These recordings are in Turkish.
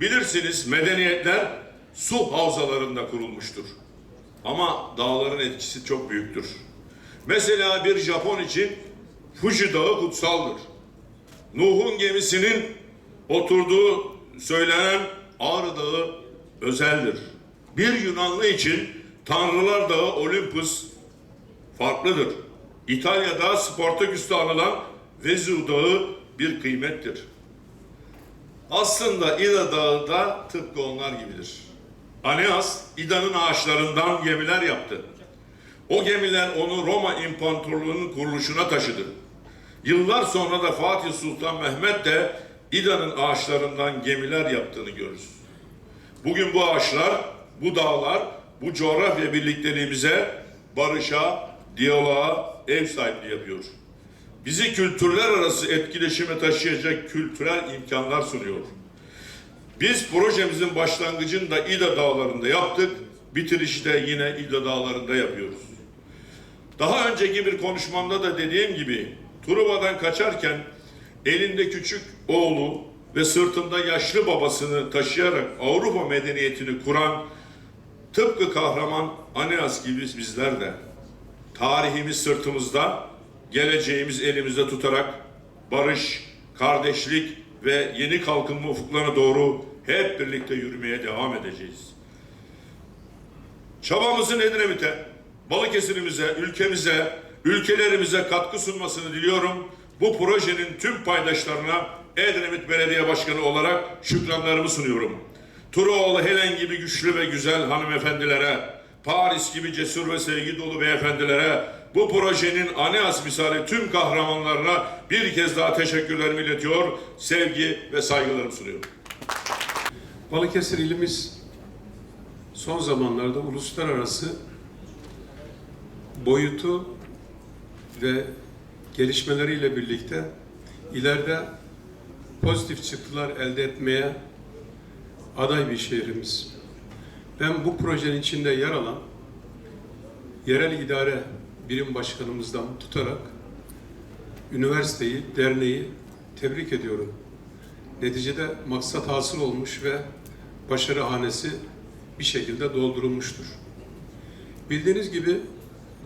Bilirsiniz medeniyetler su havzalarında kurulmuştur. Ama dağların etkisi çok büyüktür. Mesela bir Japon için Fuji Dağı kutsaldır. Nuh'un gemisinin oturduğu söylenen Ağrı Dağı özeldir. Bir Yunanlı için Tanrılar Dağı Olympus farklıdır. İtalya'da Spartaküs'te anılan Vezu Dağı bir kıymettir. Aslında İda Dağı da tıpkı onlar gibidir. Aeneas, İda'nın ağaçlarından gemiler yaptı. O gemiler onu Roma İmparatorluğu'nun kuruluşuna taşıdı. Yıllar sonra da Fatih Sultan Mehmet de İda'nın ağaçlarından gemiler yaptığını görürüz. Bugün bu ağaçlar, bu dağlar, bu coğrafya birlikteliğimize, barışa, diyaloğa ev sahipliği yapıyor. Bizi kültürler arası etkileşime taşıyacak kültürel imkanlar sunuyor. Biz projemizin başlangıcını da İda Dağları'nda yaptık, bitirişi de yine İda Dağları'nda yapıyoruz. Daha önceki bir konuşmamda da dediğim gibi Truva'dan kaçarken elinde küçük oğlu ve sırtında yaşlı babasını taşıyarak Avrupa medeniyetini kuran tıpkı kahraman Aeneas gibi bizler de tarihimiz sırtımızda, geleceğimiz elimizde tutarak barış, kardeşlik ve yeni kalkınma ufuklarına doğru hep birlikte yürümeye devam edeceğiz. Çabamızın Edremit'e, Balıkesir'imize, ülkemize, ülkelerimize katkı sunmasını diliyorum. Bu projenin tüm paydaşlarına Edremit Belediye Başkanı olarak şükranlarımı sunuyorum. Turoğlu Helen gibi güçlü ve güzel hanımefendilere, Paris gibi cesur ve sevgi dolu beyefendilere, bu projenin Aneas misali tüm kahramanlarına bir kez daha teşekkürlerimi iletiyor, sevgi ve saygılarımı sunuyorum. Balıkesir ilimiz son zamanlarda uluslararası boyutu ve gelişmeleriyle birlikte ileride pozitif çıktılar elde etmeye aday bir şehrimiz. Ben bu projenin içinde yer alan yerel idare birim başkanımızdan tutarak üniversiteyi, derneği tebrik ediyorum. Neticede maksat hasıl olmuş ve başarı hanesi bir şekilde doldurulmuştur. Bildiğiniz gibi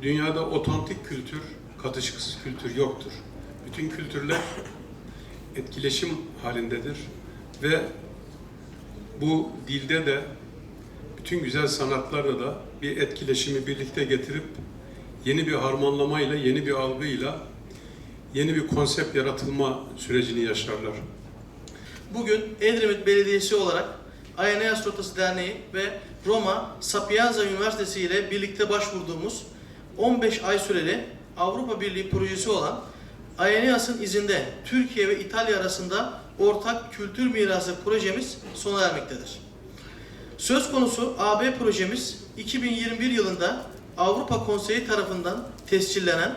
dünyada otantik kültür, katışıksız kültür yoktur. Bütün kültürler etkileşim halindedir ve bu dilde de bütün güzel sanatlarla da bir etkileşimi birlikte getirip yeni bir harmanlamayla, yeni bir algıyla yeni bir konsept yaratılma sürecini yaşarlar. Bugün Edremit Belediyesi olarak Aeneas Rotası Derneği ve Roma Sapienza Üniversitesi ile birlikte başvurduğumuz 15 ay süreli Avrupa Birliği projesi olan Aeneas'ın izinde Türkiye ve İtalya arasında ortak kültür mirası projemiz sona ermektedir. Söz konusu AB projemiz 2021 yılında Avrupa Konseyi tarafından tescillenen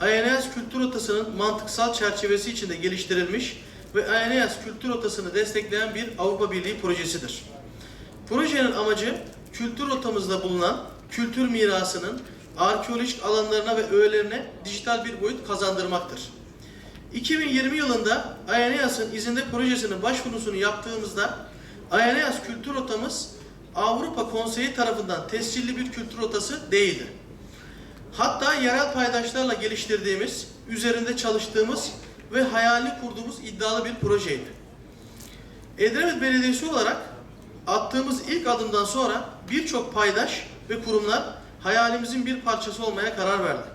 Aeneas Kültür Rotası'nın mantıksal çerçevesi içinde geliştirilmiş ve Aeneas Kültür Rotası'nı destekleyen bir Avrupa Birliği projesidir. Projenin amacı kültür rotamızda bulunan kültür mirasının arkeolojik alanlarına ve öğelerine dijital bir boyut kazandırmaktır. 2020 yılında Aeneas'ın izinde projesinin başvurusunu yaptığımızda Aeneas kültür rotamız Avrupa Konseyi tarafından tescilli bir kültür rotası değildi. Hatta yerel paydaşlarla geliştirdiğimiz, üzerinde çalıştığımız ve hayalini kurduğumuz iddialı bir projeydi. Edremit Belediyesi olarak attığımız ilk adımdan sonra birçok paydaş ve kurumlar hayalimizin bir parçası olmaya karar verdi.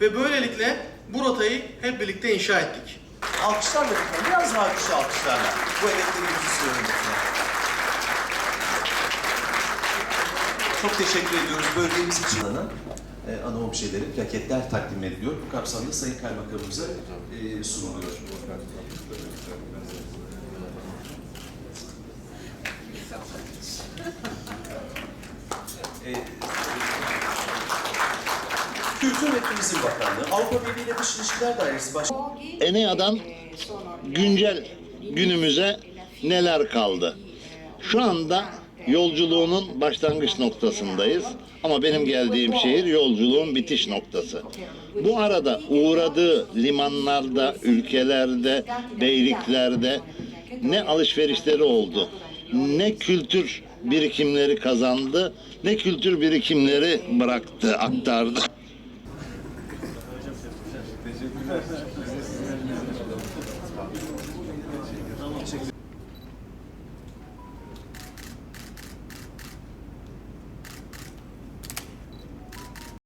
Ve böylelikle bu rotayı hep birlikte inşa ettik. Alkışlarla lütfen. Biraz daha alkışlarla. Bu emeklerimizi istiyorum lütfen. Çok teşekkür ediyoruz bölgemiz için. E, ana objeleri, plaketler takdim ediliyor. Bu kapsamda Sayın Kaymakamımıza e, sunuluyor. E, Kültür ve Turizm Bakanlığı, Avrupa Birliği ile Dış İlişkiler Dairesi Baş... Enea'dan güncel günümüze neler kaldı? Şu anda yolculuğunun başlangıç noktasındayız. Ama benim geldiğim şehir yolculuğun bitiş noktası. Bu arada uğradığı limanlarda, ülkelerde, beyliklerde ne alışverişleri oldu, ne kültür birikimleri kazandı, ne kültür birikimleri bıraktı, aktardı.